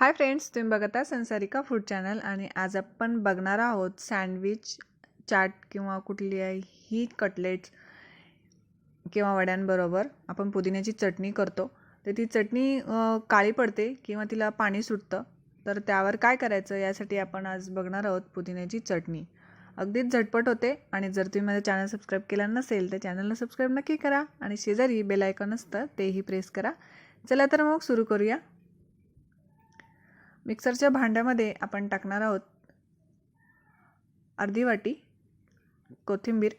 Hi friends तुम्ही बघत आहात संसारिका फूड चॅनल आणि आज आपण बघणार आहोत सँडविच चाट किंवा कुठलीही कटलेट्स किंवा वड्यांबरोबर आपण पुदिन्याची चटणी करतो. तर ती चटणी काळी पडते किंवा तिला पाणी सुटतं. तर त्यावर काय करायचं यासाठी आपण आज बघणार आहोत पुदिन्याची चटणी. अगदीच झटपट होते आणि जर तुम्ही माझं चॅनल सबस्क्राईब केलं नसेल तर चॅनलला सबस्क्राईब नक्की करा आणि शेजारी बेल आयकॉन असतं तेही प्रेस करा. चला तर मग सुरू करूया. मिक्सरच्या भांड्यामध्ये आपण टाकणार आहोत अर्धी वाटी कोथिंबीर.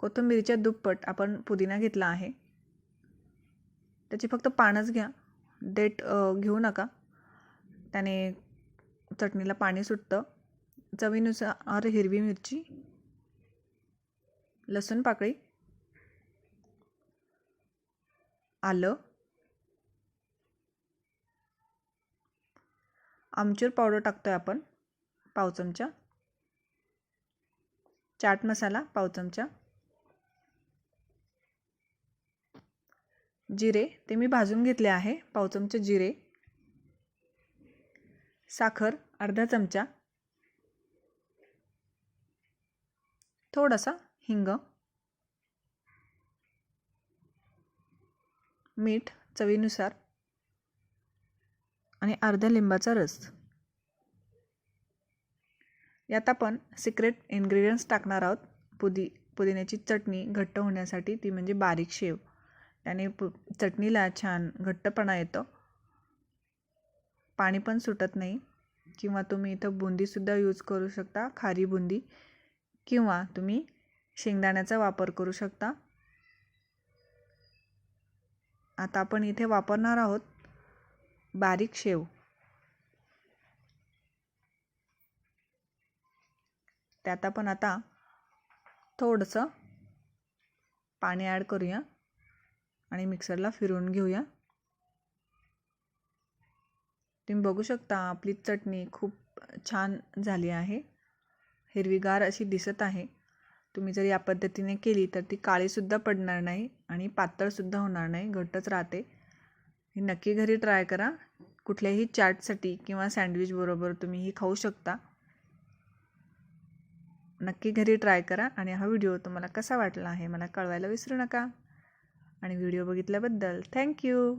कोथिंबीरच्या दुप्पट आपण पुदिना घेतला आहे. त्याची फक्त पानच घ्या. देठ घेऊ नका. त्याने चटणीला पाणी सुटतं. चवीनुसार हिरवी मिरची लसूण पाकळी आलं आमचूर पावडर टाकतो आहे आपण पाव चमचा. चाट मसाला पाव चमचा. जिरे ते मी भाजून घेतले आहे पाव चमचे जिरे. साखर अर्धा चमचा. थोडासा हिंग. मीठ चवीनुसार. आणि अर्ध्या लिंबाचा रस. यात आपण सिक्रेट इन्ग्रेडियंट्स टाकणार आहोत. पुदी पुदिन्याची चटणी घट्ट होण्यासाठी ती म्हणजे बारीक शेव. त्याने पु चटणीला छान घट्टपणा येतो. पाणी पण सुटत नाही. किंवा तुम्ही इथं बुंदीसुद्धा यूज करू शकता खारी बुंदी. किंवा तुम्ही शेंगदाण्याचा वापर करू शकता. आता आपण इथे वापरणार आहोत बारीक शेव. त्यात आपण आता थोडंसं पाणी ॲड करूया आणि मिक्सरला फिरवून घेऊया. तुम्ही बघू शकता आपली चटणी खूप छान झाली आहे. हिरवीगार अशी दिसत आहे. तुम्ही जर या पद्धतीने केली तर ती काळीसुद्धा पडणार नाही आणि पातळसुद्धा होणार नाही घट्टच राहते. ही नक्की घरी ट्राय करा. कुठल्याही चाटसाठी किंवा सँडविचबरोबर तुम्ही ही खाऊ शकता. नक्की घरी ट्राय करा आणि हा व्हिडिओ तुम्हाला कसा वाटला आहे मला कळवायला विसरू नका. आणि व्हिडिओ बघितल्याबद्दल थँक्यू